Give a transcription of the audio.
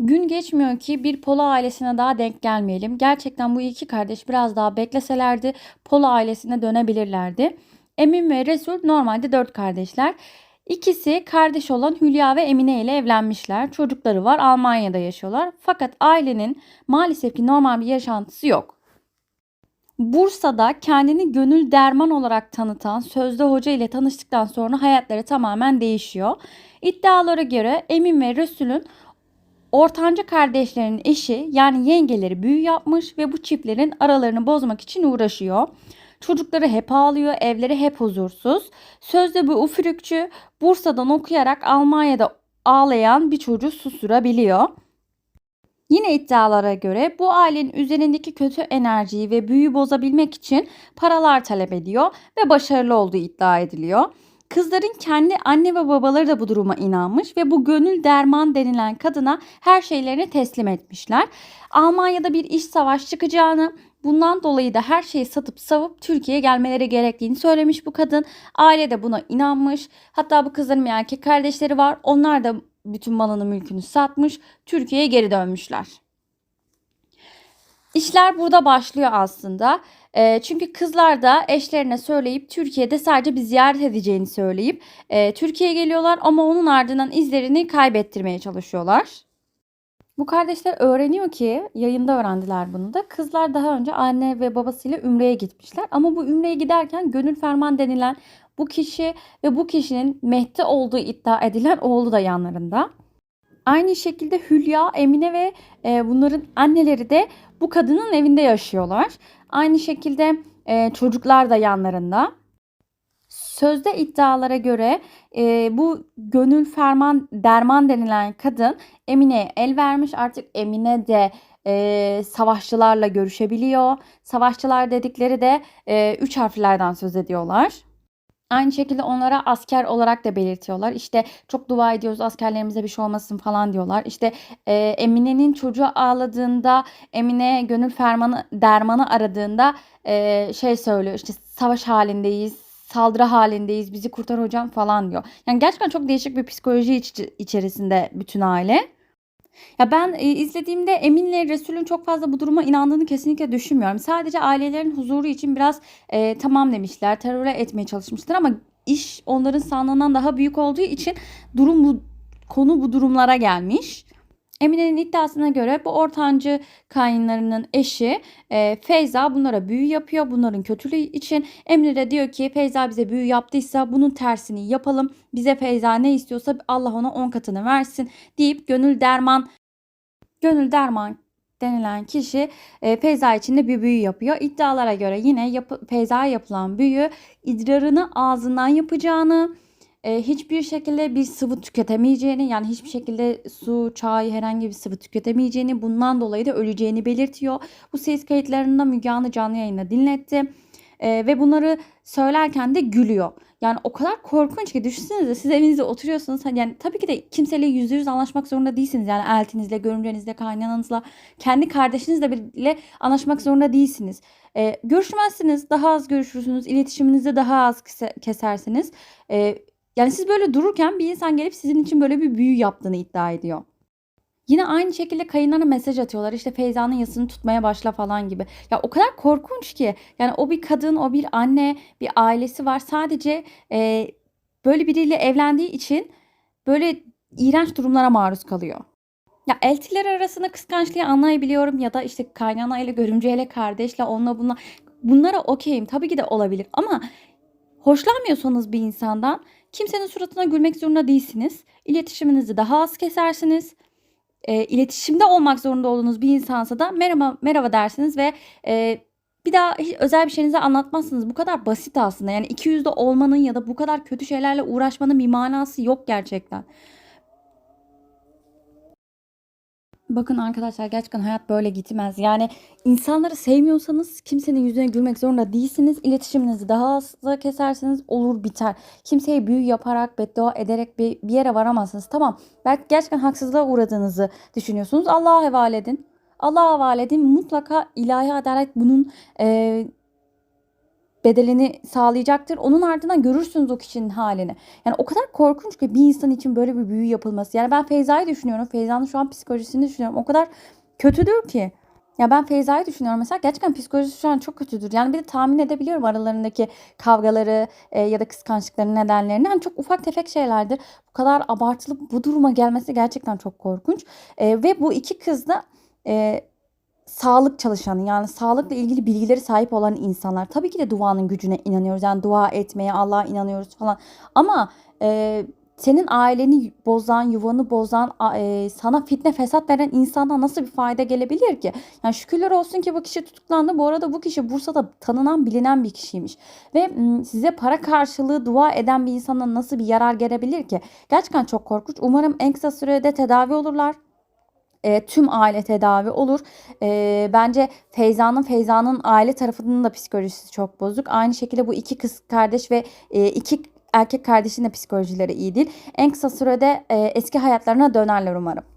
Gün geçmiyor ki bir Polo ailesine daha denk gelmeyelim. Gerçekten bu iki kardeş biraz daha bekleselerdi Polo ailesine dönebilirlerdi. Emin ve Resul normalde dört kardeşler. İkisi kardeş olan Hülya ve Emine ile evlenmişler. Çocukları var. Almanya'da yaşıyorlar. Fakat ailenin maalesef ki normal bir yaşantısı yok. Bursa'da kendini gönül derman olarak tanıtan Sözde Hoca ile tanıştıktan sonra hayatları tamamen değişiyor. İddialara göre Emin ve Resul'ün ortanca kardeşlerinin eşi yani yengeleri büyü yapmış ve bu çiftlerin aralarını bozmak için uğraşıyor. Çocukları hep ağlıyor, evleri hep huzursuz. Sözde bu üfürükçü Bursa'dan okuyarak Almanya'da ağlayan bir çocuğu susturabiliyor. Yine iddialara göre bu ailenin üzerindeki kötü enerjiyi ve büyü bozabilmek için paralar talep ediyor ve başarılı olduğu iddia ediliyor. Kızların kendi anne ve babaları da bu duruma inanmış ve bu gönül derman denilen kadına her şeylerini teslim etmişler. Almanya'da bir iş savaş çıkacağını, bundan dolayı da her şeyi satıp savup Türkiye'ye gelmeleri gerektiğini söylemiş bu kadın. Aile de buna inanmış. Hatta bu kızların bir erkek kardeşleri var. Onlar da bütün malını mülkünü satmış. Türkiye'ye geri dönmüşler. İşler burada başlıyor aslında. E, çünkü kızlar da eşlerine söyleyip Türkiye'de sadece bir ziyaret edeceğini söyleyip e, Türkiye'ye geliyorlar ama onun ardından izlerini kaybettirmeye çalışıyorlar. Bu kardeşler öğreniyor ki yayında öğrendiler bunu da. Kızlar daha önce anne ve babasıyla Ümre'ye gitmişler. Ama bu Ümre'ye giderken Gönül Ferman denilen bu kişi ve bu kişinin Mehdi olduğu iddia edilen oğlu da yanlarında. Aynı şekilde Hülya, Emine ve e, bunların anneleri de bu kadının evinde yaşıyorlar. Aynı şekilde e, çocuklar da yanlarında. Sözde iddialara göre e, bu gönül ferman derman denilen kadın Emine'ye el vermiş. Artık Emine de e, savaşçılarla görüşebiliyor. Savaşçılar dedikleri de e, üç harflerden söz ediyorlar. Aynı şekilde onlara asker olarak da belirtiyorlar. İşte çok dua ediyoruz askerlerimize bir şey olmasın falan diyorlar. İşte e, Emine'nin çocuğu ağladığında Emine gönül fermanı dermanı aradığında e, şey söylüyor işte savaş halindeyiz saldırı halindeyiz bizi kurtar hocam falan diyor. Yani gerçekten çok değişik bir psikoloji iç- içerisinde bütün aile. Ya ben e, izlediğimde Emin'le Resul'ün çok fazla bu duruma inandığını kesinlikle düşünmüyorum. Sadece ailelerin huzuru için biraz e, tamam demişler, teröre etmeye çalışmışlar ama iş onların sandığından daha büyük olduğu için durum bu konu bu durumlara gelmiş. Emine'nin iddiasına göre bu ortancı kayınlarının eşi e, Feyza bunlara büyü yapıyor. Bunların kötülüğü için Emine de diyor ki Feyza bize büyü yaptıysa bunun tersini yapalım. Bize Feyza ne istiyorsa Allah ona 10 katını versin deyip gönül derman gönül derman denilen kişi e, Feyza için de bir büyü yapıyor. İddialara göre yine yapı, Feyza'ya yapılan büyü idrarını ağzından yapacağını, e, hiçbir şekilde bir sıvı tüketemeyeceğini yani hiçbir şekilde su, çay herhangi bir sıvı tüketemeyeceğini bundan dolayı da öleceğini belirtiyor. Bu ses kayıtlarında Müge Anlı canlı yayında dinletti. E, ve bunları söylerken de gülüyor. Yani o kadar korkunç ki düşünsenize siz evinizde oturuyorsunuz. Hani yani tabii ki de kimseyle yüzde yüz anlaşmak zorunda değilsiniz. Yani eltinizle, görümcenizle, kaynananızla, kendi kardeşinizle bile anlaşmak zorunda değilsiniz. Ee, görüşmezsiniz, daha az görüşürsünüz, iletişiminizde daha az kesersiniz. Ee, yani siz böyle dururken bir insan gelip sizin için böyle bir büyü yaptığını iddia ediyor. Yine aynı şekilde kayınlarına mesaj atıyorlar. İşte Feyza'nın yasını tutmaya başla falan gibi. Ya o kadar korkunç ki. Yani o bir kadın, o bir anne, bir ailesi var. Sadece e, böyle biriyle evlendiği için böyle iğrenç durumlara maruz kalıyor. Ya eltiler arasında kıskançlığı anlayabiliyorum ya da işte kaynana ile görümceyle kardeşle onunla bununla bunlara okeyim tabii ki de olabilir ama hoşlanmıyorsanız bir insandan kimsenin suratına gülmek zorunda değilsiniz. İletişiminizi daha az kesersiniz e, iletişimde olmak zorunda olduğunuz bir insansa da merhaba merhaba dersiniz ve e, bir daha hiç özel bir şeyinizi anlatmazsınız. Bu kadar basit aslında. Yani iki yüzde olmanın ya da bu kadar kötü şeylerle uğraşmanın bir manası yok gerçekten. Bakın arkadaşlar gerçekten hayat böyle gitmez. Yani insanları sevmiyorsanız kimsenin yüzüne gülmek zorunda değilsiniz. İletişiminizi daha hızlı keserseniz olur biter. Kimseye büyü yaparak, beddua ederek bir, bir yere varamazsınız. Tamam belki gerçekten haksızlığa uğradığınızı düşünüyorsunuz. Allah'a havale edin. Allah'a havale edin. Mutlaka ilahi adalet bunun e, bedelini sağlayacaktır. Onun ardından görürsünüz o kişinin halini. Yani o kadar korkunç ki bir insan için böyle bir büyü yapılması. Yani ben Feyza'yı düşünüyorum. Feyza'nın şu an psikolojisini düşünüyorum. O kadar kötüdür ki. Ya ben Feyza'yı düşünüyorum mesela gerçekten psikolojisi şu an çok kötüdür. Yani bir de tahmin edebiliyorum aralarındaki kavgaları e, ya da kıskançlıkların nedenlerini. Yani çok ufak tefek şeylerdir. Bu kadar abartılı bu duruma gelmesi gerçekten çok korkunç. E, ve bu iki kız da e, sağlık çalışanı yani sağlıkla ilgili bilgileri sahip olan insanlar. Tabii ki de duanın gücüne inanıyoruz. Yani dua etmeye Allah'a inanıyoruz falan. Ama e, senin aileni bozan, yuvanı bozan, e, sana fitne fesat veren insana nasıl bir fayda gelebilir ki? Yani şükürler olsun ki bu kişi tutuklandı. Bu arada bu kişi Bursa'da tanınan, bilinen bir kişiymiş. Ve size para karşılığı dua eden bir insana nasıl bir yarar gelebilir ki? Gerçekten çok korkunç. Umarım en kısa sürede tedavi olurlar. E, tüm aile tedavi olur. E, bence Feyza'nın Feyza'nın aile tarafının da psikolojisi çok bozuk. Aynı şekilde bu iki kız kardeş ve e, iki erkek kardeşin de psikolojileri iyi değil. En kısa sürede e, eski hayatlarına dönerler umarım.